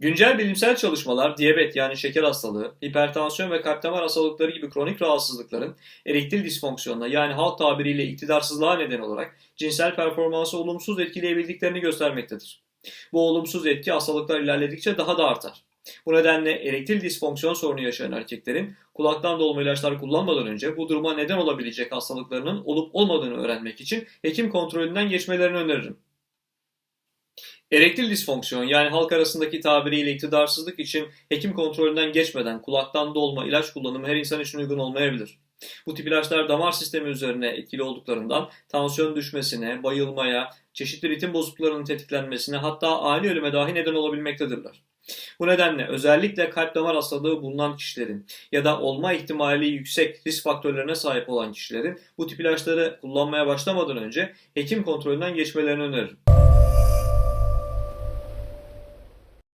Güncel bilimsel çalışmalar diyabet yani şeker hastalığı, hipertansiyon ve kalp damar hastalıkları gibi kronik rahatsızlıkların erektil disfonksiyonuna yani halk tabiriyle iktidarsızlığa neden olarak cinsel performansı olumsuz etkileyebildiklerini göstermektedir. Bu olumsuz etki hastalıklar ilerledikçe daha da artar. Bu nedenle erektil disfonksiyon sorunu yaşayan erkeklerin kulaktan dolma ilaçlar kullanmadan önce bu duruma neden olabilecek hastalıklarının olup olmadığını öğrenmek için hekim kontrolünden geçmelerini öneririm. Erektil disfonksiyon yani halk arasındaki tabiriyle iktidarsızlık için hekim kontrolünden geçmeden kulaktan dolma ilaç kullanımı her insan için uygun olmayabilir. Bu tip ilaçlar damar sistemi üzerine etkili olduklarından tansiyon düşmesine, bayılmaya, çeşitli ritim bozukluklarının tetiklenmesine hatta ani ölüme dahi neden olabilmektedirler. Bu nedenle özellikle kalp damar hastalığı bulunan kişilerin ya da olma ihtimali yüksek risk faktörlerine sahip olan kişilerin bu tip ilaçları kullanmaya başlamadan önce hekim kontrolünden geçmelerini öneririm.